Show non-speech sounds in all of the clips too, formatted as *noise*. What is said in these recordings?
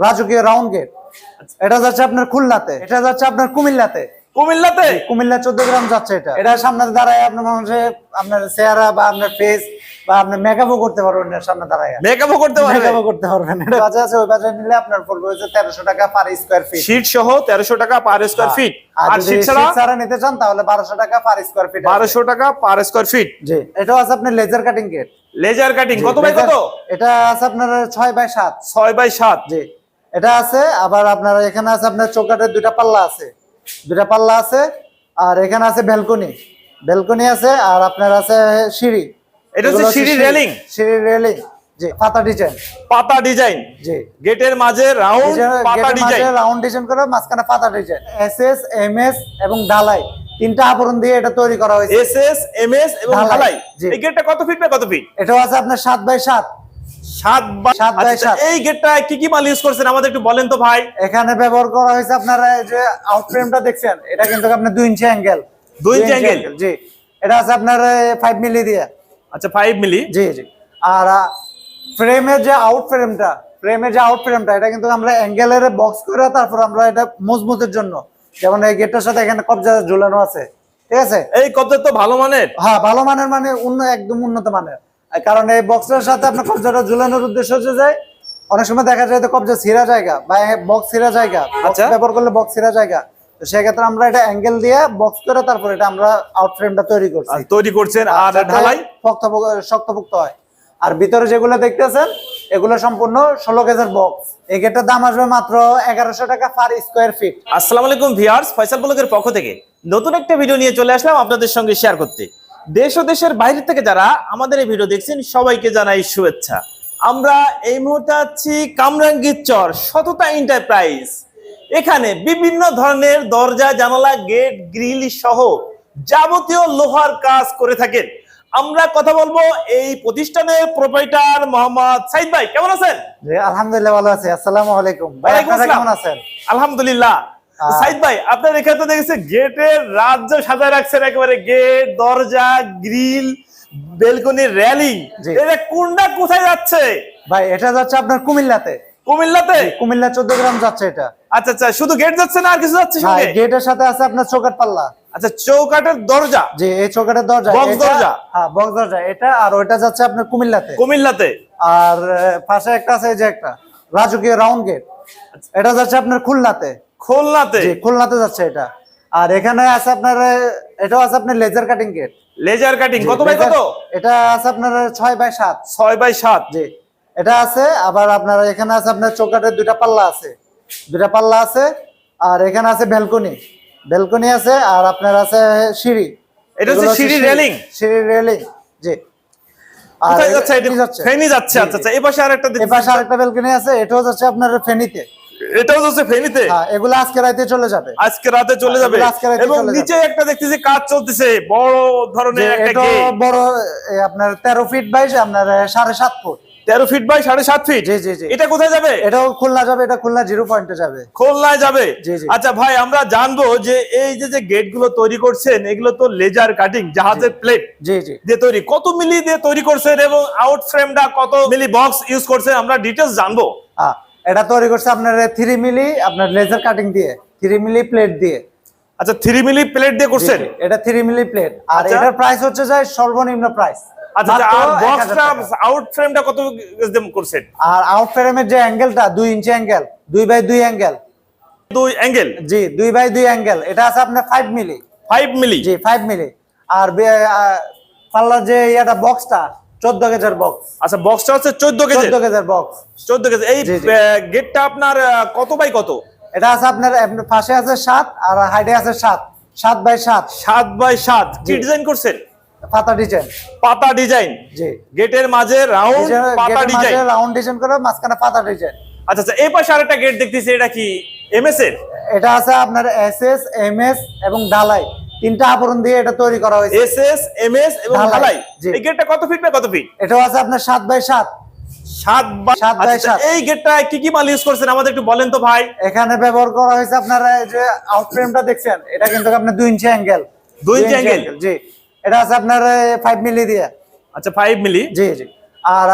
রাজকীয় round gate এটা যাচ্ছে আপনার খুলনাতে এটা যাচ্ছে আপনার কুমিল্লাতে। কুমিল্লাতে? কুমিল্লা চোদ্দ গ্রাম যাচ্ছে এটা। এটা সামনে দাঁড়ায় আপনার মানুষের আপনার চেহারা বা আপনার ফেস বা আপনার মেকআপও করতে পারবেন এর সামনে দাঁড়ায়। মেকআপও করতে পারবে? মেকআপও করতে পারবেন এটা বাজার আছে ওই বাজারে নিলে আপনার পড়বে হচ্ছে তেরোশো টাকা পার স্কোয়ার ফিট শীট সহ তেরোশো টাকা পার স্কোয়ার ফিট আর আর শীট ছাড়া নিতে চান তাহলে টাকা পার স্কোয়ার ফিট টাকা পার স্কোয়ার ফিট জি এটাও আছে আপনার laser cutting gate laser cutting কত বাই কত? এটা আছে আপনার ছয় বাই সাত। ছয় বাই সাত। জি। এটা আছে আবার আপনার এখানে আছে আপনার চৌকাটের দুইটা পাল্লা আছে। দুইটা পাল্লা আছে আর এখানে আছে ব্যালকনি। ব্যালকনি আছে আর আপনার আছে সিঁড়ি। এটা হচ্ছে সিঁড়ি। রেলিং? সিঁড়ি রেলিং জি পাতা ডিজাইন। পাতা ডিজাইন? জি। গেটের মাঝে রাউন্ড পাতা ডিজাইন? রাউন্ড ডিজাইন করে মাঝখানে পাতা ডিজাইন। এবং ডালাই তিনটা আবরণ দিয়ে এটা তৈরি করা হয়েছে। এবং এই গেটটা কত ফিট বাই কত ফিট আছে আপনার সাত বাই সাত। সাত সাত বাই আচ্ছা, সাত। এই গেটটা কি কি মাল ইউজ করছেন? আমাদের একটু বলেন তো ভাই। এখানে ব্যবহার করা হয়েছে আপনার যে দেখছেন এটা কিন্তু আপনার দুই ইঞ্চি অ্যাঙ্গেল দুই ইঞ্চি angle? জি। এটা আছে আপনার ফাইভ মিলি দিয়ে। আচ্ছা ফাইভ মিলি জি জি। আর ফ্রেমের যে আউট ফ্রেমটা ফ্রেমের যে আউট ফ্রেমটা এটা কিন্তু আমরা অ্যাঙ্গেলের বক্স করে তারপর আমরা এটা মজবুতের জন্য। যেমন এই গেটটার সাথে এখানে কবজা ঝুলানো আছে। ঠিক আছে? এই কত তো ভালো মানের? হ্যাঁ ভালো মানের মানে উন্ন একদম উন্নত মানের। কারণ এই বক্সটার সাথে আপনার কবজাটা ঝুলানোর উদ্দেশ্য হচ্ছে যে অনেক সময় দেখা যায় যে কবজা ছিঁড়া জায়গা বা বক্স ছিঁড়া জায়গা। আচ্ছা। ব্যবহার করলে বক্স ছিঁড়া জায়গা। তো সেক্ষেত্রে আমরা এটা অ্যাঙ্গেল দিয়ে বক্স করে তারপর এটা আমরা আউট ফ্রেমটা তৈরি করছি। আর তৈরি করছেন আর ঢালাই? শক্তপোক্ত- হয়। আর ভিতরে যেগুলো দেখতেছেন এগুলো সম্পূর্ণ ষোলো কেজের বক্স এই গেটের দাম আসবে মাত্র এগারোশো টাকা পার স্কোয়ার ফিট আসসালামু আলাইকুম ভিউয়ার্স ফয়সাল পক্ষ থেকে নতুন একটা ভিডিও নিয়ে চলে আসলাম আপনাদের সঙ্গে শেয়ার করতে। দেশ ও দেশের বাইরে থেকে যারা আমাদের এই ভিডিও দেখছেন সবাইকে জানাই শুভেচ্ছা। আমরা এই মুহূর্তে আছি কামরাঙ্গীর চর সততা এন্টারপ্রাইজ এখানে বিভিন্ন ধরনের দরজা জানালা গেট গ্রিল সহ যাবতীয় লোহার কাজ করে থাকেন। আমরা কথা বলব এই প্রতিষ্ঠানের প্রোপাইটার মোহাম্মদ সাইদ ভাই কেমন আছেন? আলহামদুলিল্লাহ ভালো আছি। আসসালামু আলাইকুম। ভাই আপনারা কেমন আছেন? আলহামদুলিল্লাহ। সাইদ ভাই আপনার এখানে তো দেখেছি গেটের রাজ্য সাজায় রাখছেন একেবারে গেট দরজা গ্রিল বেলকনি রেলিং জি। এটা কোনটা কোথায় যাচ্ছে? ভাই এটা যাচ্ছে আপনার কুমিল্লাতে। কুমিল্লাতে? কুমিল্লা চোদ্দ গ্রাম যাচ্ছে এটা। আচ্ছা আচ্ছা শুধু গেট যাচ্ছে না আর কিছু যাচ্ছে গেটের সাথে আছে আপনার চৌকাট পাল্লা। আচ্ছা চৌকাটের দরজা? যে এই চৌকাটের দরজা। এটা- দরজা? হ্যাঁ বক্স দরজা। এটা আর ওইটা যাচ্ছে আপনার কুমিল্লাতে। কুমিল্লাতে? আর পাশে একটা আছে এই যে একটা। রাজকীয় রাউন্ড গেট। এটা যাচ্ছে আপনার খুলনাতে। খুলনাতে? খুলনাতে যাচ্ছে এটা। আর এখানে আছে আপনার এটাও আছে আপনার laser cutting gate laser cutting কত বাই কত? এটা আছে আপনার ছয় বাই সাত। ছয় বাই সাত। জি এটা আছে আবার আপনার এখানে আছে আপনার চৌকাটের দুইটা পাল্লা আছে। দুইটা পাল্লা আছে আর এখানে আছে ব্যালকনি ব্যালকনি আছে আর আপনার আছে সিঁড়ি। এটা হচ্ছে সিঁড়ি। রেলিং সিঁড়ি রেলিং জি। আর যাচ্ছে? এটা ফেনী যাচ্ছে। ফেনি যাচ্ছে আচ্ছা আচ্ছা এই পাশে আরেকটা এ দেখছি পাশে আরেকটা ব্যালকনি আছে এটাও যাচ্ছে আপনার ফেনীতে এটাও যাচ্ছে ফেনিতে? হ্যাঁ এগুলো আজকে রাতে চলে যাবে। আজকে রাতে চলে যাবে? আজকে রাতে এবং নিচে একটা দেখতেছি কাজ চলতেছে বড় ধরনের একটা এটা বড় আপনার তেরো ফিট বাই আপনার এ, সাড়ে সাত ফুট তেরো ফিট বাই সাড়ে সাত ফিট জি জি জি। এটা কোথায় যাবে? এটাও খুলনা যাবে এটা খুলনা জিরো পয়েন্টে যাবে। খুলনায় যাবে? জি, জি। আচ্ছা ভাই আমরা জানব যে এই যে যে গেটগুলো তৈরি করছেন এগুলো তো লেজার কাটিং জাহাজের প্লেট জি জি। দিয়ে তৈরি। কত মিলি দিয়ে তৈরি করছেন এবং আউট ফ্রেমটা কত মিলি বক্স ইউজ করছেন আমরা ডিটেলস জানব। আহ, এটা তৈরি করছে আপনার থ্রি মিলি আপনার লেজার কাটিং দিয়ে থ্রি মিলি প্লেট দিয়ে। আচ্ছা থ্রি মিলি প্লেট দিয়ে করছেন? এটা থ্রি মিলি প্লেট আর আচ্ছা। এটার প্রাইস হচ্ছে যায় সর্বনিম্ন প্রাইস আচ্ছা আচ্ছা, আর বক্সটা আউট ফ্রেমটা কত করছেন? আর আউট ফ্রেমের যে অ্যাঙ্গেলটা ইঞ্চি অ্যাঙ্গেল বাই অ্যাঙ্গেল অ্যাঙ্গেল জি বাই অ্যাঙ্গেল এটা আছে আপনার মিলি। মিলি? জি মিলি। আর পাল্লার যে বক্সটা চোদ্দ কেজের বক্স আচ্ছা বক্সটা হচ্ছে চোদ্দ কেজি চোদ্দ কেজের বক্স চোদ্দ কেজি এই। গেটটা আপনার কত বাই কত? এটা আছে আপনার পাশে আছে সাত আর হাইডে আছে সাত। সাত বাই সাত। সাত বাই সাত। কি ডিজাইন করছেন? পাতা ডিজাইন পাতা ডিজাইন জি। গেটের মাঝে রাউন্ড পাতা ডিজাইন রাউন্ড ডিজাইন করে মাঝখানে পাতা ডিজাইন আচ্ছা আচ্ছা এই পাশে আরেকটা গেট দেখতেছি এটা কি এমএস এর? এটা আছে আপনার এস এস এম এস এবং ডালাই তিনটা আবরণ দিয়ে এটা তৈরি করা হয়েছে। এস এস এবং ঢালাই, ঢালাই। এই গেটটা কত ফিট বাই কত ফিট এটাও আছে আপনার সাত বাই সাত। আচ্ছা। এই গেটটা কি কি মাল ইউজ করছেন? আমাদের একটু বলেন তো ভাই। এখানে ব্যবহার করা হয়েছে আপনার যে দেখছেন এটা কিন্তু আপনার দুই ইঞ্চি অ্যাঙ্গেল দুই ইঞ্চি angle? জি। এটা আছে আপনার ফাইভ মিলি দিয়ে। আচ্ছা ফাইভ মিলি জি জি। আর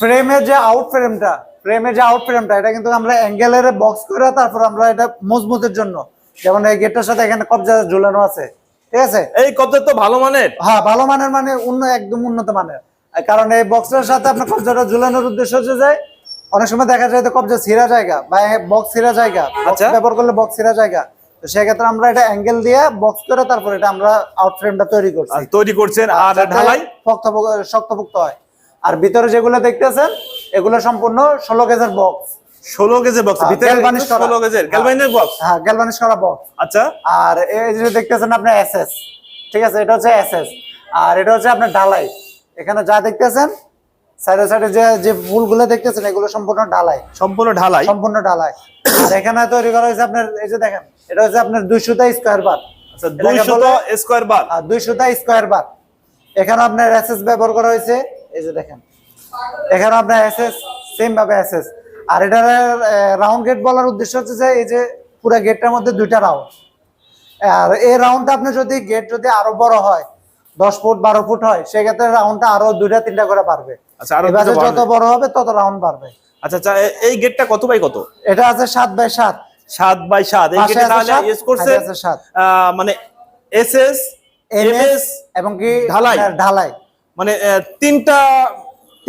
ফ্রেমের যে আউট ফ্রেমটা ফ্রেমের যে আউট ফ্রেমটা এটা কিন্তু আমরা অ্যাঙ্গেলের বক্স করে তারপর আমরা এটা মজবুতের জন্য যেমন এই গেটটার সাথে এখানে কবজা ঝুলানো আছে ঠিক আছে? এই কবজা তো ভালো মানের। হ্যাঁ ভালো মানের মানে উন্ন একদম উন্নত মানের। কারণ এই বক্সটার সাথে আপনার কবজাটা ঝুলানোর উদ্দেশ্য হচ্ছে যে অনেক সময় দেখা যায় তো কবজা ছিঁড়া জায়গা বা বক্স ছিঁড়া জায়গা আচ্ছা। ব্যবহার করলে বক্স ছিঁড়া জায়গা। তো সেক্ষেত্রে আমরা এটা অ্যাঙ্গেল দিয়ে বক্স করে তারপর এটা আমরা আউট ফ্রেমটা তৈরি করছি। আর তৈরি করছেন আর ঢালাই? শক্তপোক্ত- শক্তপোক্ত হয়। আর ভিতরে যেগুলো দেখতেছেন এগুলো সম্পূর্ণ ষোলো গেজের বক্স ষোলো কেজি বক্স হ্যাঁ, ভিতরে। ষোলো কেজির গ্যালভানিক বক্স হ্যাঁ গ্যালভানিশ করা বক্স আচ্ছা। আর এই যে দেখতেছেন আপনার এসএস ঠিক আছে? এটা হচ্ছে এসএস আর এটা হচ্ছে আপনার ঢালাই এখানে যা দেখতেছেন সাইডে সাইডে যে যে ফুলগুলো দেখতেছেন এগুলো সম্পূর্ণ ঢালাই সম্পূর্ণ ঢালাই? সম্পূর্ণ ঢালাই আর এখানে তৈরি করা হয়েছে আপনার এই যে দেখেন এটা হচ্ছে আপনার দুইশোটা স্কোয়ার বার আচ্ছা দুইশো স্কোয়ার বার আর দুইশোটা স্কোয়ার বার এখানে আপনার এসএস ব্যবহার করা হয়েছে এই যে দেখেন। এখানে আপনার এসএস সেম ভাবে এসএস আর এটার রাউন্ড গেট বলার উদ্দেশ্য হচ্ছে যে এই যে পুরো গেটটার মধ্যে দুইটা রাউন্ড আর এই রাউন্ডটা আপনি যদি গেট যদি আরও বড় হয় দশ ফুট বারো ফুট হয় সেক্ষেত্রে রাউন্ডটা আরও দুইটা তিনটা করে পারবে আচ্ছা এবারে যত বড় হবে তত রাউন্ড বাড়বে। আচ্ছা আচ্ছা এই গেটটা কত বাই কত? এটা আছে সাত বাই সাত। সাত বাই সাত। এই গেটে তাহলে করছে সাত। আহ, মানে S S M MS S এবং কি? ঢালাই। ঢালাই। মানে তিনটা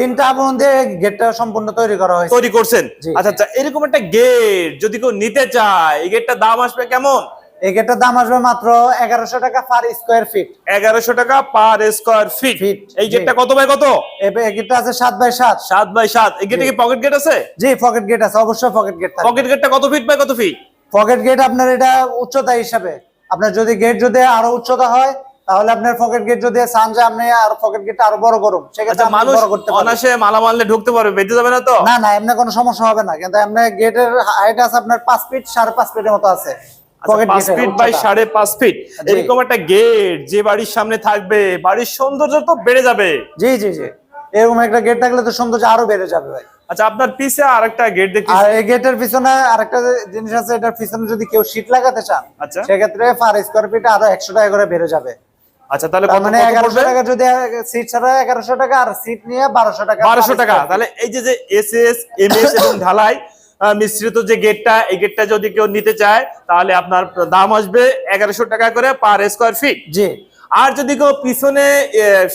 তিনটা আবরণ দিয়ে গেটটা সম্পূর্ণ তৈরি করা হয়েছে। তৈরি করছেন? আচ্ছা আচ্ছা এরকম একটা গেট যদি কেউ নিতে চায় এই গেটটার দাম আসবে কেমন? এই গেটটার দাম আসবে মাত্র এগারোশো টাকা পার স্কোয়ার ফিট এগারোশো টাকা পার স্কোয়ার ফিট এই গেটটা কত বাই কত? এই গেটটা আছে সাত বাই সাত। সাত বাই সাত। এই গেটে কি পকেট গেট আছে? জি পকেট গেট আছে অবশ্যই পকেট গেট পকেট গেটটা কত ফিট বাই কত ফিট পকেট গেট আপনার এটা উচ্চতা হিসাবে। আপনার যদি গেট যদি আরও উচ্চতা হয় তাহলে আপনার পকেট গেট যদি চান যে আপনি আর পকেট গেটটা আরও বড় করুন সেক্ষেত্রে আচ্ছা মানুষ করতে অনাসে মালা ঢুকতে পারবে বেঁধে যাবে না তো? না না এমনি কোনো সমস্যা হবে না কিন্তু এমনি গেটের হাইট আছে আপনার পাঁচ ফিট সাড়ে পাঁচ ফিটের মতো আছে। আচ্ছা, পাঁচ ফিট বাই সাড়ে পাঁচ ফিট এরকম একটা গেট যে বাড়ির সামনে থাকবে বাড়ির সৌন্দর্য তো বেড়ে যাবে। জি জি জি। এরকম একটা গেট থাকলে তো সৌন্দর্য আরও বেড়ে যাবে ভাই। আচ্ছা আপনার পিছে আর একটা গেট দেখতে আর এই গেটের পিছনে আরেকটা জিনিস আছে এটার পিছনে যদি কেউ শীট লাগাতে চান আচ্ছা। সেক্ষেত্রে পার স্কোয়ার ফিট আরও একশো টাকা করে বেড়ে যাবে। আচ্ছা তাহলে কত মানে কত এগারোশো পড়বে? টাকা যদি সিট ছাড়া এগারোশো টাকা আর সিট নিয়ে বারোশো টাকা বারোশো per টাকা। তাহলে এই যে যে এস এস এম এস এবং *coughs* ঢালাই মিশ্রিত যে গেটটা এই গেটটা যদি কেউ নিতে চায় তাহলে আপনার দাম আসবে এগারোশো টাকা করে পার স্কোয়ার ফিট জি। আর যদি কেউ পিছনে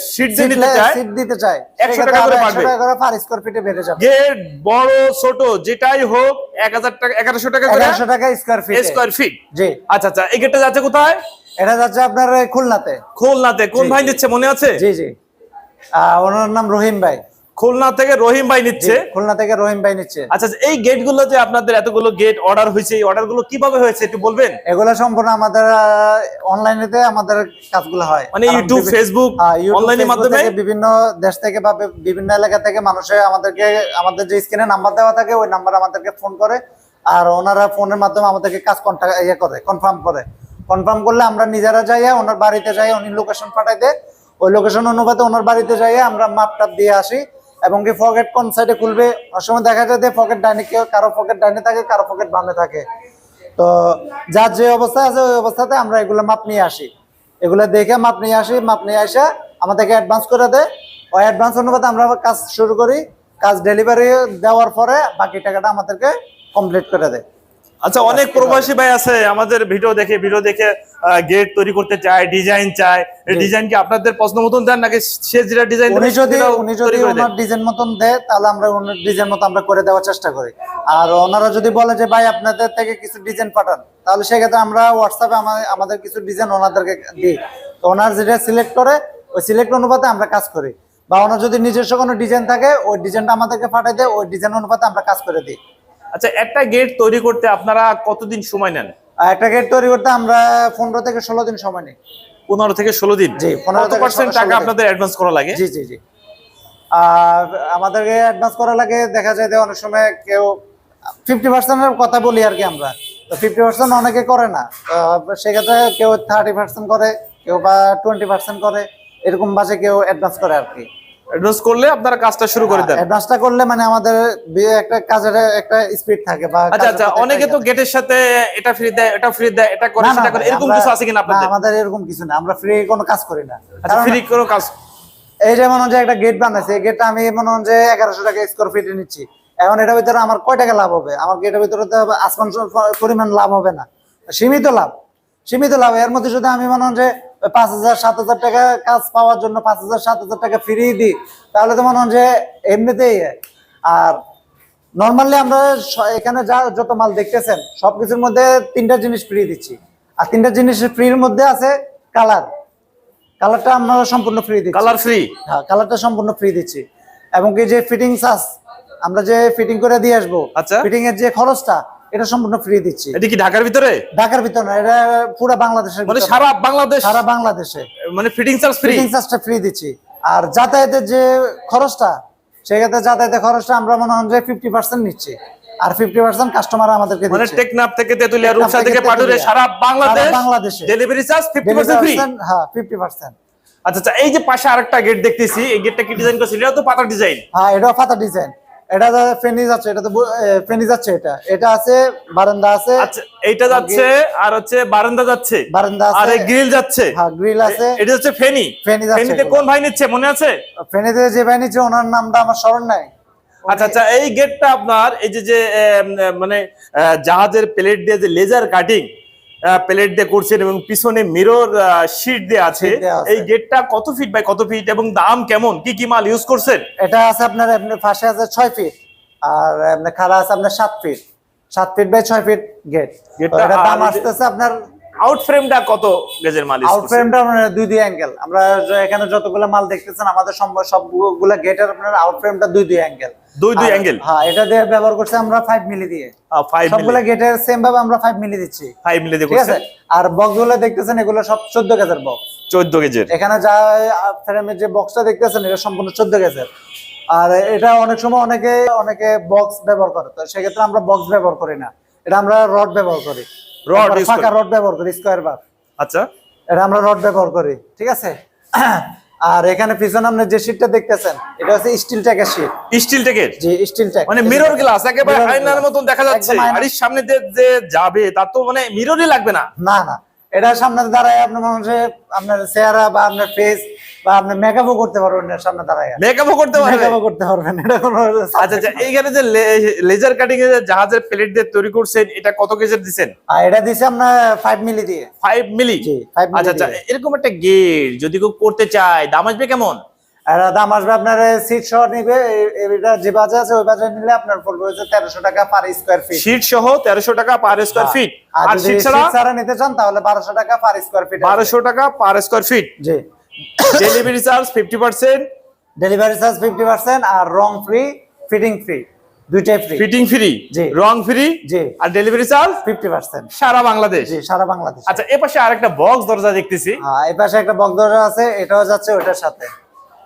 সিট নিতে চায় সিট দিতে চাই 100 টাকা করে বাড়বে। টাকা করে পার স্কোয়ার ফিটে বেড়ে যাবে। গেট বড় ছোট যেটাই হোক এক হাজার টাকা এগারোশো টাকা করে এগারোশো টাকা স্কোয়ার ফিট স্কোয়ার ফিট জি। আচ্ছা আচ্ছা এই গেটটা যাচ্ছে কোথায়? এটা যাচ্ছে আপনার খুলনাতে। খুলনাতে। কোন ভাই নিচ্ছে মনে আছে? জি জি। ওনার নাম রহিম ভাই। খুলনা থেকে রহিম ভাই নিচ্ছে? খুলনা থেকে রহিম ভাই নিচ্ছে। আচ্ছা আচ্ছা, এই গেটগুলো যে আপনাদের এতগুলো গেট অর্ডার হয়েছে এই অর্ডারগুলো কীভাবে হয়েছে একটু বলবেন? এগুলো সম্পূর্ণ আমাদের অনলাইনেতে আমাদের কাজগুলো হয়। মানে ইউটিউব ফেসবুক অনলাইনের মাধ্যমে? বিভিন্ন দেশ থেকে বা বিভিন্ন এলাকা থেকে মানুষে আমাদেরকে আমাদের যে স্ক্রিনে নাম্বার দেওয়া থাকে ওই নাম্বার আমাদেরকে ফোন করে আর ওনারা ফোনের মাধ্যমে আমাদেরকে কাজ কন্ট্যাক্ট ইয়ে করে কনফার্ম করে। কনফার্ম করলে আমরা নিজেরা যাইয়া ওনার বাড়িতে যাই উনি লোকেশন পাঠাই দেয়। ওই লোকেশন অনুপাতে ওনার বাড়িতে যাইয়া আমরা মাপ টাপ দিয়ে আসি এবং কি পকেট কোন সাইডে খুলবে? অনেক সময় দেখা যায় যে পকেট ডাইনে কেউ, কারও পকেট ডাইনে থাকে, কারও পকেট বামে থাকে। তো যার যে অবস্থা আছে ওই অবস্থাতে আমরা এগুলো মাপ নিয়ে আসি। এগুলো দেখে মাপ নিয়ে আসি মাপ নিয়ে আসা, আমাদেরকে অ্যাডভান্স করে দেয়। ওই অ্যাডভান্স অনুপাতে আমরা কাজ শুরু করি। কাজ ডেলিভারি দেওয়ার পরে বাকি টাকাটা আমাদেরকে কমপ্লিট করে দেয়। আচ্ছা অনেক প্রবাসী ভাই আছে আমাদের ভিডিও দেখে ভিডিও দেখে গেট তৈরি করতে চায় ডিজাইন চায়। ডিজাইন কি আপনাদের পছন্দ মতন দেন নাকি সে যেটা ডিজাইন উনি যদি উনি যদি ওনার ডিজাইন মতন দেয় তাহলে আমরা ওনার ডিজাইন মতো আমরা করে দেওয়ার চেষ্টা করি। আর ওনারা যদি বলে যে ভাই আপনাদের থেকে কিছু ডিজাইন পাঠান তাহলে সেক্ষেত্রে আমরা হোয়াটসঅ্যাপে আমাদের কিছু ডিজাইন ওনাদেরকে দিই। তো ওনার যেটা সিলেক্ট করে ওই সিলেক্ট অনুপাতে আমরা কাজ করি। বা ওনার যদি নিজস্ব কোনো ডিজাইন থাকে ওই ডিজাইনটা আমাদেরকে পাঠাই দেয় ওই ডিজাইন অনুপাতে আমরা কাজ করে দিই। আচ্ছা একটা গেট তৈরি করতে আপনারা কতদিন সময় নেন? একটা গেট তৈরি করতে আমরা পনেরো থেকে ষোলো দিন সময় নেই। পনেরো থেকে ষোলো দিন? জি, 15 কত থেকে পার্সেন্ট টাকা আপনাদের অ্যাডভান্স করা লাগে? জি জি জি। আর আমাদেরকে অ্যাডভান্স করা লাগে দেখা যায় যে অনেক সময় কেউ ফিফটি পার্সেন্টের কথা বলি আর কি আমরা। তো ফিফটি পার্সেন্ট অনেকে করে না। সেক্ষেত্রে কেউ থার্টি পার্সেন্ট করে কেউ বা টোয়েন্টি পার্সেন্ট করে এরকম বাজে কেউ অ্যাডভান্স করে আর কি। অ্যাডভান্স করলে আপনারা কাজটা শুরু করে দেন। অ্যাডভান্সটা করলে মানে আমাদের একটা কাজের একটা স্পিড থাকে বা আচ্ছা আচ্ছা অনেকে তো গেটের সাথে এটা ফ্রি দেয় এটা ফ্রি দেয় এটা করে সেটা করে এরকম কিছু আছে কিনা আপনাদের? আমাদের এরকম কিছু না আমরা ফ্রি কোনো কাজ করি না। আচ্ছা ফ্রি কোনো কাজ এই যে মনে হচ্ছে একটা গেট বানাইছে গেটটা আমি মনে হচ্ছে এগারোশো টাকা স্কোয়ার ফিটে নিচ্ছি। এখন এটার ভিতরে আমার কয় টাকা লাভ হবে? আমার কি এটার ভিতরে তো আসমান পরিমাণ লাভ হবে না। সীমিত লাভ। সীমিত লাভ। এর মধ্যে যদি আমি মনে হয় যে পাঁচ হাজার সাত হাজার টাকা কাজ পাওয়ার জন্য পাঁচ হাজার সাত হাজার টাকা ফ্রি দিই। তাহলে তো মনে হয় যে এমনিতেই আর নর্মালি আমরা এখানে যা যত মাল দেখতেছেন সবকিছুর মধ্যে তিনটা জিনিস ফ্রি দিচ্ছি। আর তিনটা জিনিস ফ্রির মধ্যে আছে কালার কালারটা আমরা সম্পূর্ণ ফ্রি দিচ্ছি। কালার ফ্রি হ্যাঁ কালারটা সম্পূর্ণ ফ্রি দিচ্ছি। এবং কি যে ফিটিং চার্জ আমরা যে ফিটিং করে দিয়ে আসব আচ্ছা। ফিটিং এর যে খরচটা এটা সম্পূর্ণ ফ্রি দিচ্ছি। এটা কি ঢাকার ভিতরে? ঢাকার ভিতর না এটা পুরো বাংলাদেশের মানে। সারা বাংলাদেশ? সারা বাংলাদেশে। মানে ফিটিং চার্জ ফ্রি ফিটিং চার্জটা ফ্রি দিচ্ছি। আর যাতায়াতের যে খরচটা সেক্ষেত্রে যাতায়াতের খরচটা আমরা মনে হয় যে ফিফটি পার্সেন্ট নিচ্ছি। আর ফিফটি পার্সেন্ট কাস্টমার আমাদেরকে মানে টেকনাফ থেকে তেতুলিয়া রূপসা থেকে পাটুরে সারা বাংলাদেশ বাংলাদেশে। ডেলিভারি চার্জ 50% ফ্রি 50% হ্যাঁ ফিফটি পার্সেন্ট আচ্ছা আচ্ছা এই যে পাশে আরেকটা গেট দেখতেছি এই গেটটা কি ডিজাইন করছে? এটা তো পাতা ডিজাইন হ্যাঁ এটা পাতা ডিজাইন এটা ফেনিজ আছে এটা তো ফেনিজ আছে এটা। এটা আছে বারান্দা আছে। আচ্ছা এইটা যাচ্ছে আর হচ্ছে বারান্দা যাচ্ছে। বারান্দা আছে। আর এই গ্রিল যাচ্ছে। হ্যাঁ গ্রিল আছে। এটা হচ্ছে ফেনি ফেনি যাচ্ছে ফেনিতে কোন ভাই নিচ্ছে মনে আছে? ফেনিতে যে ভাই নিচ্ছে ওনার নামটা আমার স্মরণ নাই। আচ্ছা আচ্ছা এই গেটটা আপনার এই যে যে মানে জাহাজের প্লেট দিয়ে যে লেজার কাটিং প্লেট দিয়ে করছেন এবং পিছনে মিরর শিট দিয়ে আছে। এই গেটটা কত ফিট বাই কত ফিট এবং দাম কেমন? কি কি মাল ইউজ করছেন? এটা আছে আপনার আপনার পাশে আছে ছয় ফিট আর আপনার খাড়া আছে আপনার সাত ফিট সাত ফিট বাই ছয় ফিট গেট গেটটা দাম আসতেছে আপনার আউট ফ্রেমটা কত গেজের মাল আউট করছেন? ফ্রেমটা আপনার দুই দুই অ্যাঙ্গেল আমরা এখানে যতগুলো মাল দেখতেছেন আমাদের সবগুলো গেটের আপনার আউট ফ্রেমটা দুই দুই অ্যাঙ্গেল দুই দুই অ্যাঙ্গেল হ্যাঁ এটা দিয়ে ব্যবহার করছি আমরা মিলি দিয়ে। সবগুলো গেটের সেম ভাবে আমরা মিলি দিচ্ছি। ফাইভ মিলে দিয়ে ঠিক আছে? আর বক্সগুলো দেখতেছেন এগুলো সব চোদ্দ গেজের বক্স চোদ্দ গেজের এখানে যা ফ্রেমের যে বক্সটা দেখতেছেন এটা সম্পূর্ণ চোদ্দ গেজের আর এটা অনেক সময় অনেকে অনেকে বক্স ব্যবহার করে। তো সেক্ষেত্রে আমরা বক্স ব্যবহার করি না। এটা আমরা রড ব্যবহার করি। Use ফাঁকা রড ব্যবহার করি স্কোয়ার বার আচ্ছা। এটা আমরা রড ব্যবহার করি ঠিক আছে? আর এখানে পিছনে আপনি যে শীটটা দেখতেছেন এটা হচ্ছে স্টিল ট্যাগের শীট স্টিল টেকের যে স্টিল ট্যাগ মানে মিরর গ্লাস একেবারে আয়নার মতন দেখা যাচ্ছে। আর এর সামনে যে যাবে তার তো মানে মিররই লাগবে না। না না। এটা সামনে দাঁড়ায় আপনার মানুষের আপনার চেহারা বা আপনার ফেস বা আপনি মেকআপও করতে পারবেন সামনে দাঁড়ায় মেকআপও করতে পারবে? মেকআপও করতে পারবেন এটা কোনো আচ্ছা আচ্ছা এইখানে যে লেজার কাটিং এর জাহাজের প্লেট দিয়ে তৈরি করছেন এটা কত কেজির দিছেন? আর এটা দিছে আপনার ফাইভ মিলি দিয়ে। ফাইভ মিলি জি, five milli আচ্ছা আচ্ছা এরকম একটা গেট যদি কেউ করতে চায় দাম আসবে কেমন? আর দাম আসবে আপনার সিট সহ নিবে এটা যে আছে ওই নিলে আপনার পড়বে তেরোশো টাকা পার স্কোয়ার ফিট শীট সহ তেরোশো টাকা পার স্কোয়ার ফিট আর সিট ছাড়া? নিতে চান তাহলে বারোশো টাকা পার স্কোয়ার ফিট বারোশো টাকা পার স্কোয়ার ফিট জি। Delivery charge fifty percent delivery charge fifty percent আর রং ফ্রি ফিটিং ফ্রি দুইটাই ফ্রি ফিটিং ফ্রি জি। রং ফ্রি জি। আর ডেলিভারি চার্জ ফিফটি পার্সেন্ট সারা বাংলাদেশ? জি সারা বাংলাদেশ। আচ্ছা এ পাশে আরেকটা বক্স দরজা দেখতেছি। হ্যাঁ এই পাশে একটা বক দরজা আছে এটাও যাচ্ছে ওইটার সাথে।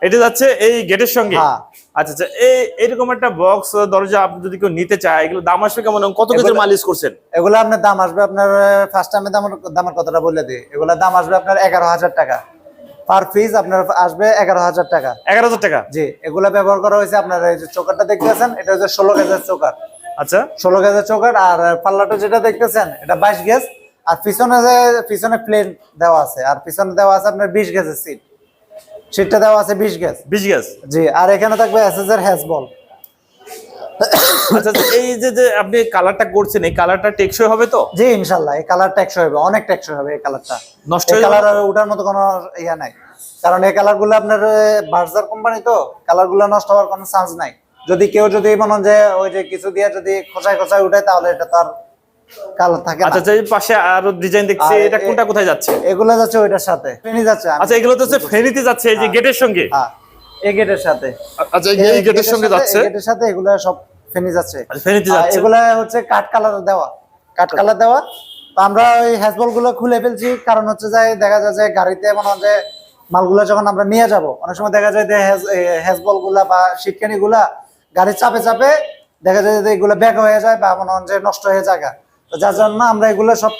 এটা যাচ্ছে এই গেটের সঙ্গে? হ্যাঁ। আচ্ছা আচ্ছা এই এরকম একটা বক্স দরজা আপনি যদি কেউ নিতে চায় এগুলো দাম আসবে কেমন? কত কেজির এগুলো- মাল ইউজ করছেন? এগুলো আপনার দাম আসবে আপনার ফার্স্ট টাইমে দামের দামের কথাটা বলে দিই। এগুলোর দাম আসবে আপনার এগারো হাজার টাকা। পার পিস আপনার আসবে এগারো হাজার টাকা। এগারো হাজার টাকা? জি এগুলা ব্যবহার করা হয়েছে আপনার এই যে চোকারটা দেখতেছেন এটা হচ্ছে ষোলো গেজের চোকার। আচ্ছা। ষোলো গেজের চোকার আর পাল্লাটা যেটা দেখতেছেন এটা বাইশ গেজ আর পিছনে যে পিছনে প্লেন দেওয়া আছে আর পিছনে দেওয়া আছে আপনার বিশ গেজের সিট সিটটা দেওয়া আছে বিশ গেজ। বিশ গ্যাস জি আর এখানে থাকবে এস এস এর হ্যাসবল আচ্ছা আচ্ছা, এই যে যে আপনি কালারটা করছেন এই কালারটা টেকসই হবে তো? জি ইনশাল্লাহ এই কালার টেকসই হবে অনেক টেকসই হবে এই কালারটা নষ্ট এই হয়ে যাবে? কালার ওঠার মতো কোনো ইয়া নাই। কারণ এই আপনার কোম্পানি তো নষ্ট হওয়ার কোনো চান্স নাই। যদি কেউ যদি মনে যে ওই যে কিছু দিয়ে যদি খোঁচায় খোঁচায় উঠায় তাহলে এটা তার কালার থাকে আচ্ছা আচ্ছা এই পাশে আরও ডিজাইন দেখছি এটা কোনটা কোথায় যাচ্ছে? এগুলো যাচ্ছে ওইটার সাথে ফেনি যাচ্ছে আচ্ছা এগুলো তো হচ্ছে ফেনীতে যাচ্ছে এই যে গেটের সঙ্গে? হ্যাঁ এই গেটের সাথে। আচ্ছা এই গেটের সঙ্গে যাচ্ছে? গেটের সাথে এগুলো সব ফেনি যাচ্ছে যাচ্ছে এগুলা হচ্ছে কাঠ কালার দেওয়া। কাঠ কালার দেওয়া। তো আমরা ওই হ্যাসবলগুলো খুলে ফেলছি কারণ হচ্ছে যে দেখা যায় যে গাড়িতে মনে হয় যে মালগুলো যখন আমরা নিয়ে যাব অনেক সময় দেখা যায় যে হ্যাসবলগুলা বা শীতকানি গুলা গাড়ির চাপে চাপে দেখা যায় যে এগুলো ব্যাগ হয়ে যায় বা মনে হয় যে নষ্ট হয়ে যায় তো যার জন্য আমরা এগুলো সব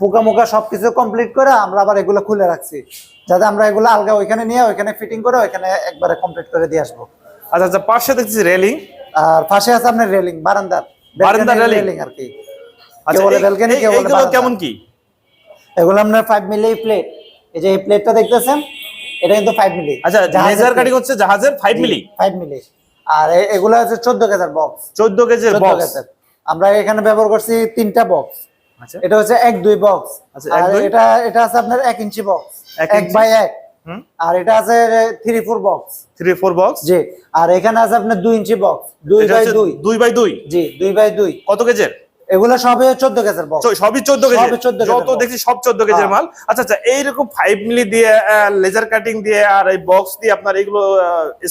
পোকা মোকা সবকিছু কমপ্লিট করে আমরা আবার এগুলো খুলে রাখছি। যাতে আমরা এগুলো আলগা ওইখানে নিয়ে ওইখানে ফিটিং করে ওইখানে একবারে কমপ্লিট করে দিয়ে আসব। আচ্ছা আচ্ছা পাশে দেখছি রেলিং আর পাশে আছে আপনার রেলিং বারান্দার বারান্দার রেলিং আর কি। আচ্ছা বলে কেমন কি? এগুলো আপনার ফাইভ মিলি প্লেট এই যে এই প্লেটটা দেখতেছেন এটা কিন্তু ফাইভ মিলি আচ্ছা লেজার কাটিং হচ্ছে জাহাজের ফাইভ মিলি ফাইভ মিলি আর এগুলো হচ্ছে চোদ্দ কেজার বক্স চোদ্দ কেজির বক্স আমরা এখানে ব্যবহার করছি তিনটা বক্স আচ্ছা। এটা হচ্ছে এক দুই বক্স আচ্ছা, এটা এটা আছে আপনার এক ইঞ্চি বক্স এক এক বাই এক। হুম আর এটা আছে three four box three four box জি আর এখানে আছে আপনার দুই ইঞ্চি বক্স দুই বাই দুই। দুই বাই দুই? জি দুই বাই দুই। কত কেজের? এগুলো সবে চোদ্দ কেজার বক্স সবই চোদ্দ কেজি সবই 14 কেজির যত। দেখছি সব চোদ্দ কেজির হ্যাঁ। মাল। আচ্ছা আচ্ছা এইরকম ফাইভ মিলি দিয়ে লেজার কাটিং দিয়ে আর এই বক্স দিয়ে আপনার এইগুলো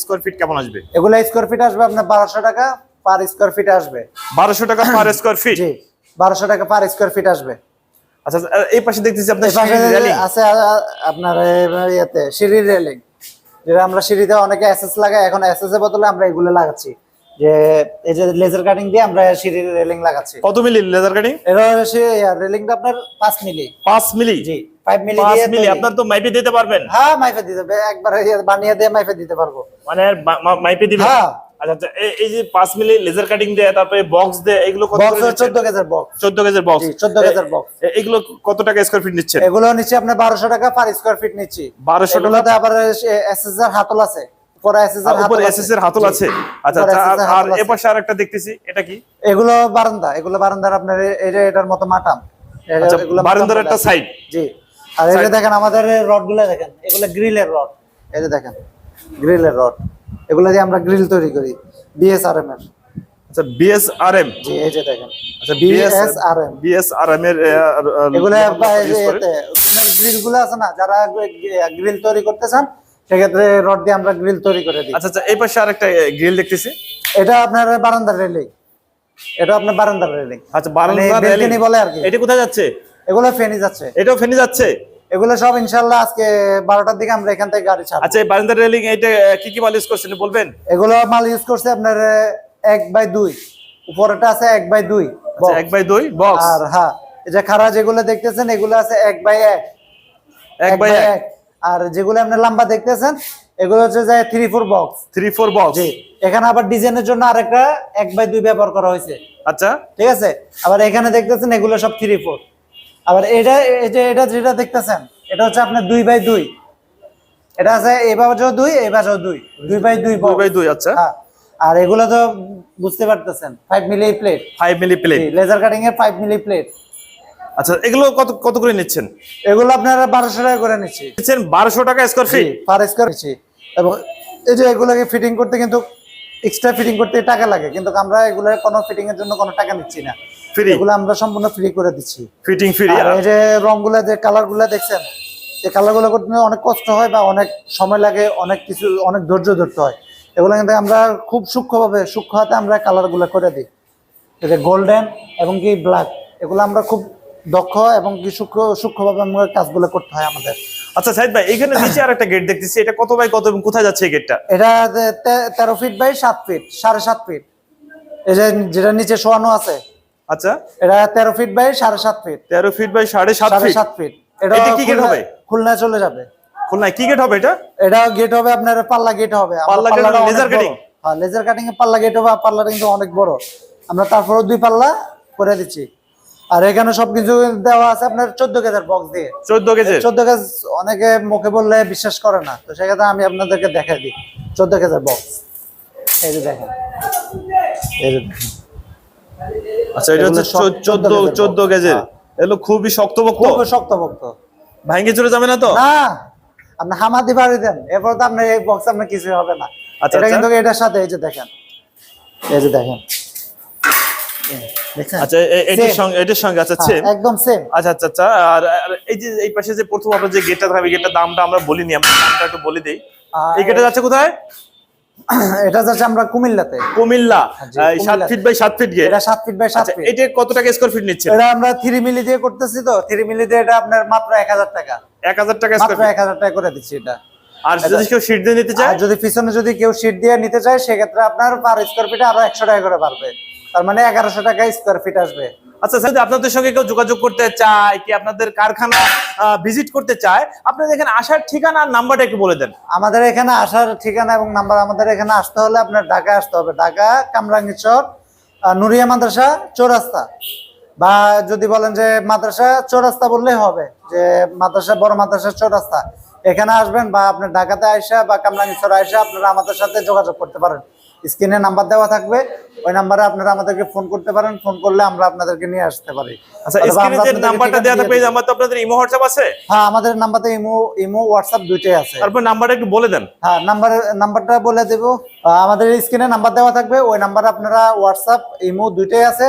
স্কোয়ার ফিট কেমন আসবে? এগুলো স্কোয়ার ফিট আসবে আপনার বারোশো টাকা পার স্কোয়ার ফিট আসবে। বারোশো টাকা পার স্কোয়ার ফিট জি বারোশো টাকা পার স্কোয়ার ফিট আসবে। আচ্ছা আচ্ছা, এই পাশে দেখতেছি আপনার। আছে আপনার ইয়েতে সিঁড়ির রেলিং যেটা আমরা সিঁড়িতে অনেকে এসএস লাগাই এখন বদলে আমরা এগুলো লাগাচ্ছি। যে এই যে লেজার কাটিং দিয়ে আমরা সিঁড়ির রেলিং লাগাচ্ছি। কত মিলি লেজার কাটিং এটা রেলিংটা আপনার পাঁচ মিলি। পাঁচ মিলি? জি মিলি মিলি আপনার তো মাইপে দিতে পারবেন। হ্যাঁ মাইফে দিতে হবে একবার বানিয়ে দিয়ে মাইফে দিতে পারব। মানে মাইপে দিবেন? হ্যাঁ। আচ্ছা আচ্ছা এই- যে মিলি লেজার কাটিং দিয়ে তারপরে বক্স দিয়ে এগুলো কত বক্স চোদ্দ কেজির বক্স চোদ্দ কেজির বক্স 14 কেজির box। এগুলো কত টাকা স্কোয়ার ফিট নিচ্ছেন? এগুলো নিচে আপনার বারোশো টাকা পার স্কোয়ার ফিট নিচ্ছি। 1200 টাকা? আবার হাতল আছে। উপরে হাতল আছে। আচ্ছা আচ্ছা, আর- আর পাশে আরেকটা দেখতেছি এটা কি? এগুলো বারান্দা এগুলো বারান্দার আপনার এটা এটার মতো মাটাম। এটা- আচ্ছা এগুলো বারান্দার একটা সাইড জি আর Side। দেখেন আমাদের রডগুলো দেখেন এগুলো গ্রিলের রড এই দেখেন গ্রিলের রড এগুলো দিয়ে আমরা গ্রিল তৈরি করি বিএসআরএম এর। আচ্ছা বিএসআরএম জি এই যে দেখেন। আচ্ছা বিএসআরএম বিএসআরএম এর এগুলো? গ্রিলগুলো আছে না যারা গ্রিল তৈরি করতে চান সেক্ষেত্রে রড দিয়ে আমরা গ্রিল তৈরি করে দিই। আচ্ছা আচ্ছা এই পাশে আরেকটা গ্রিল দেখতেছি। এটা আপনার বারান্দার রেলিং এটা আপনার বারান্দার রেলিং আচ্ছা বারান্দা মানে railing। balcony বলে আর কি। এটা কোথায় যাচ্ছে? এগুলো ফেনি যাচ্ছে। এটাও ফেনি যাচ্ছে? এগুলো সব ইনশাল্লাহ আজকে বারোটার দিকে আমরা এখান থেকে গাড়ি ছাড়বো। আচ্ছা এই বারান্দার রেলিং এটা কি কি মাল ইউজ করছেন বলবেন? এগুলো মাল ইউজ করছে আপনার এক বাই দুই। উপরেটা আছে এক বাই দুই আচ্ছা এক বাই দুই বক্স আর হ্যাঁ এই যে খারা যেগুলো দেখতেছেন এগুলো আছে এক বাই এক। এক বাই এক? আর যেগুলো আপনি লম্বা দেখতেছেন এগুলো হচ্ছে যে three four box three four box জি। এখানে আবার ডিজাইনের জন্য আরেকটা এক বাই দুই ব্যবহার করা হয়েছে। আচ্ছা। ঠিক আছে? আবার এখানে দেখতেছেন এগুলো সব থ্রি ফোর আবার এটা এই যে এটা যেটা দেখতেছেন এটা হচ্ছে আপনার দুই বাই দুই। এটা আছে এই বাজাও দুই এই বাজাও দুই। দুই বাই দুই দুই বাই দুই আচ্ছা। হ্যাঁ। আর এগুলো তো বুঝতে পারতেছেন five milli plate five milli plate laser cutting এর ফাইভ মিলি প্লেট আচ্ছা এগুলো কত কত করে নিচ্ছেন? এগুলো আপনারা বারোশো টাকা করে নিচ্ছি। নিচ্ছেন বারোশো টাকা স্কোয়ার ফিট পার স্কোয়ার এবং এই যে এগুলোকে ফিটিং করতে কিন্তু এক্সট্রা ফিটিং করতে টাকা লাগে কিন্তু আমরা এগুলো কোনো ফিটিং এর জন্য কোনো টাকা নিচ্ছি না। ফ্রি এগুলো আমরা সম্পূর্ণ ফ্রি করে দিচ্ছি। ফিটিং ফ্রি আর এই যে রংগুলা যে কালারগুলা দেখছেন এই কালারগুলো করতে অনেক কষ্ট হয় বা অনেক সময় লাগে অনেক কিছু অনেক ধৈর্য ধরতে হয়। এগুলো কিন্তু আমরা খুব সূক্ষ্মভাবে সূক্ষ্ম হাতে আমরা কালারগুলো করে দিই। এই যে গোল্ডেন এবং কি ব্ল্যাক এগুলো আমরা খুব দক্ষ এবং কি সূক্ষ্ম সূক্ষ্মভাবে আমরা কাজগুলো করতে হয় আমাদের। আচ্ছা সাইদ ভাই এখানে নিচে আর একটা গেট দেখতেছি। এটা কত বাই কত এবং কোথায় যাচ্ছে এই গেটটা এটা তেরো ফিট বাই সাত ফিট সাড়ে সাত ফিট এই যে যেটা নিচে শোয়ানো আছে। আচ্ছা। এটা তেরো ফিট বাই সাড়ে সাত ফিট তেরো ফিট বাই সাড়ে সাত সাত ফিট এটা কি খুলনা- হবে? খুলনায় চলে যাবে। খুলনায় কি গেট হবে এটা? এটা গেট হবে আপনার পাল্লা গেট হবে। পাল্লা laser বড়। cutting? হ্যাঁ লেজার কাটিং এ পাল্লা গেট হবে পাল্লাটা কিন্তু অনেক বড়। আমরা তারপরে দুই পাল্লা করে দিচ্ছি। আর এখানে সবকিছু দেওয়া আছে আপনার চোদ্দ কেজার বক্স দিয়ে। চোদ্দ কেজি চোদ্দ কেজ অনেকে মুখে বললে বিশ্বাস করে না। তো সেক্ষেত্রে আমি আপনাদেরকে দেখাই দিই। চোদ্দ কেজার বক্স এই যে দেখেন। এই যে দেখেন। আচ্ছা এটা হচ্ছে চোদ্দ 14 চোদ্দ box। হ্যাঁ। এগুলো খুবই শক্তপোক্ত? খুব শক্তভক্ত ভাঙ্গে চলে যাবে না তো? না। আপনি হামাদি বাড়ি দেন। এরপর তো আপনার এই বক্স আপনার কিছু হবে না। আচ্ছা, এটা আচ্ছা। কিন্তু এটার সাথে এই যে দেখেন। এই যে দেখেন। আচ্ছা এ- সঙ্গে এটার সঙ্গে আচ্ছা হ্যাঁ, সেম একদম সেম আচ্ছা আচ্ছা আচ্ছা আর আর এই যে এই পাশে যে প্রথম আমরা যে গেটটা থাকবে গেটটার দামটা আমরা বলিনি আমরা দামটা একটু বলে দেই। এই গেটে যাচ্ছে কোথায়? *clears throat* এটা যাচ্ছে আমরা কুমিল্লাতে। কুমিল্লা। সাত ফিট বাই সাত ফিট গেট এটা সাত ফিট বাই সাত আচ্ছা ফিট এটা কত টাকা স্কোয়ার ফিট নিচ্ছে? এটা আমরা থ্রি মিলি দিয়ে করতেছি তো। থ্রি মিলি দিয়ে এটা আপনার মাত্র এক হাজার টাকা। এক হাজার টাকা মাত্র এক হাজার টাকা করে দিচ্ছি এটা। আর যদি কেউ দিয়ে নিতে চায়? যদি পিছনে যদি কেউ দিয়ে নিতে চায় সেক্ষেত্রে আপনার পার স্কোয়ার ফিটে আরও একশো টাকা করে পারবে তার মানে এগারোশো টাকা স্কোয়ার ফিট আসবে। আচ্ছা যদি আপনাদের সঙ্গে কেউ যোগাযোগ করতে চায় কি আপনাদের কারখানা ভিজিট করতে চায় আপনাদের এখানে আসার ঠিকানা আর নাম্বারটা একটু বলে দেন। আমাদের এখানে আসার ঠিকানা এবং নাম্বার আমাদের এখানে আসতে হলে আপনার ঢাকায় আসতে হবে। ঢাকা কামরাঙ্গীচর আহ, নুরিয়া মাদ্রাসা চৌরাস্তা। বা যদি বলেন যে মাদ্রাসা চৌরাস্তা বললেই হবে যে মাদ্রাসা বড় মাদ্রাসা চৌরাস্তা। এখানে আসবেন বা আপনার ঢাকাতে আইসা বা কামরাঙ্গীচর আইসা আপনারা আমাদের সাথে যোগাযোগ করতে পারেন। স্ক্রিনে নাম্বার দেওয়া থাকবে ওই নাম্বারে আপনারা আমাদেরকে ফোন করতে পারেন ফোন করলে আমরা আপনাদেরকে নিয়ে আসতে পারি। আচ্ছা স্ক্রিনে যে নাম্বারটা দেওয়া থাকবে এই নাম্বার তো আপনাদের ইমো হোয়াটসঅ্যাপ আছে? হ্যাঁ আমাদের নাম্বারতে ইমো ইমো হোয়াটসঅ্যাপ দুইটাই আছে। তারপর নাম্বারটা একটু বলে দেন। হ্যাঁ নাম্বার নাম্বারটা বলে দেবো। আমাদের স্ক্রিনে নাম্বার দেওয়া থাকবে ওই নাম্বারে আপনারা হোয়াটসঅ্যাপ ইমো দুইটাই আছে।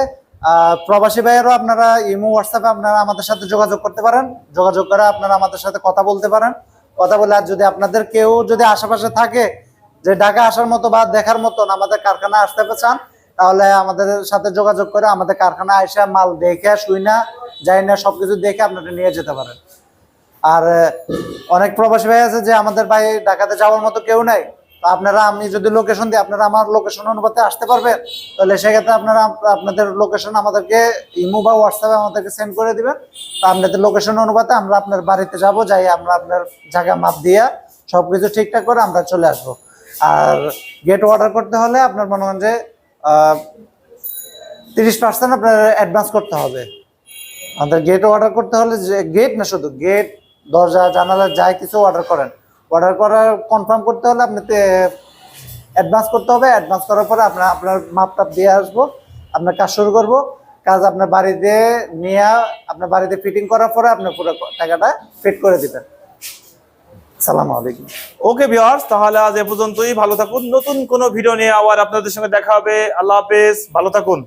প্রবাসী ভাইয়েরও আপনারা ইমো হোয়াটসঅ্যাপে আপনারা আমাদের সাথে যোগাযোগ করতে পারেন। যোগাযোগ করে আপনারা আমাদের সাথে কথা বলতে পারেন। কথা বলে আর যদি আপনাদের কেউ যদি আশেপাশে থাকে যে ঢাকা আসার মতো বা দেখার মতন আমাদের কারখানা আসতে চান, তাহলে আমাদের সাথে যোগাযোগ করে আমাদের কারখানা এসে মাল দেখে, শুই না, যাই না, সবকিছু দেখে আপনারা নিয়ে যেতে পারেন। আর অনেক প্রবাসী ভাই আছে যে আমাদের ভাই ঢাকাতে যাওয়ার মতো কেউ নাই, তো আপনারা, আমি যদি লোকেশন দিই, আপনারা আমার লোকেশন অনুপাতে আসতে পারবেন? তাহলে সেক্ষেত্রে আপনারা, আপনাদের লোকেশন আমাদেরকে ইমো বা হোয়াটসঅ্যাপে আমাদেরকে সেন্ড করে দিবেন। তো আপনাদের লোকেশন অনুপাতে আমরা আপনার বাড়িতে যাব, যাই আমরা আপনার জায়গা মাপ দিয়ে সবকিছু ঠিকঠাক করে আমরা চলে আসব। আর গেট অর্ডার করতে হলে আপনার মনে করেন যে তিরিশ পার্সেন্ট আপনার অ্যাডভান্স করতে হবে। আমাদের গেট অর্ডার করতে হলে যে গেট না শুধু গেট দরজা, জানালা, যাই কিছু অর্ডার করেন। অর্ডার করার কনফার্ম করতে হলে আপনি অ্যাডভান্স করতে হবে। অ্যাডভান্স করার পরে আপনার আপনার মাপ টাপ দিয়ে আসব, আপনার কাজ শুরু করব। কাজ আপনার বাড়িতে নিয়ে, আপনার বাড়িতে ফিটিং করার পরে আপনার পুরো টাকাটা ফিট করে দিবেন। সালাম আলাইকুম। ওকে ভিওয়ার্স তাহলে আজ এ পর্যন্তই। ভালো থাকুন। নতুন কোনো ভিডিও নিয়ে আবার আপনাদের সঙ্গে দেখা হবে। আল্লাহ হাফেজ। ভালো থাকুন।